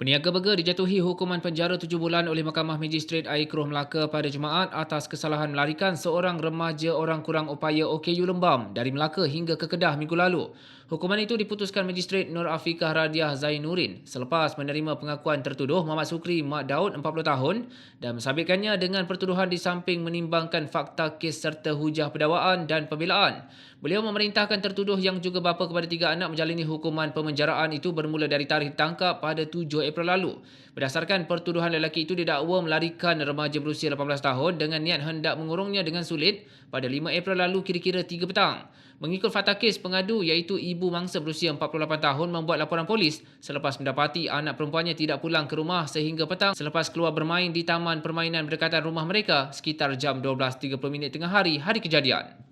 Peniaga burger dijatuhi hukuman penjara tujuh bulan oleh Mahkamah Magistrate Air Keruh Melaka pada Jumaat atas kesalahan melarikan seorang remaja orang kurang upaya OKU Lembam dari Melaka hingga ke Kedah minggu lalu. Hukuman itu diputuskan Magistrate Nur Afiqah Radiah Zainurin selepas menerima pengakuan tertuduh Muhammad Sukri Mak Daud 40 tahun dan mensabitkannya dengan pertuduhan di samping menimbangkan fakta kes serta hujah pendakwaan dan pembelaan. Beliau memerintahkan tertuduh yang juga bapa kepada tiga anak menjalani hukuman pemenjaraan itu bermula dari tarikh ditangkap pada 7 April lalu. Berdasarkan pertuduhan lelaki itu didakwa melarikan remaja berusia 18 tahun dengan niat hendak mengurungnya dengan sulit pada 5 April lalu kira-kira 3 petang. Mengikut fakta kes, pengadu iaitu ibu mangsa berusia 48 tahun membuat laporan polis selepas mendapati anak perempuannya tidak pulang ke rumah sehingga petang selepas keluar bermain di taman permainan berdekatan rumah mereka sekitar jam 12.30 tengah hari hari kejadian.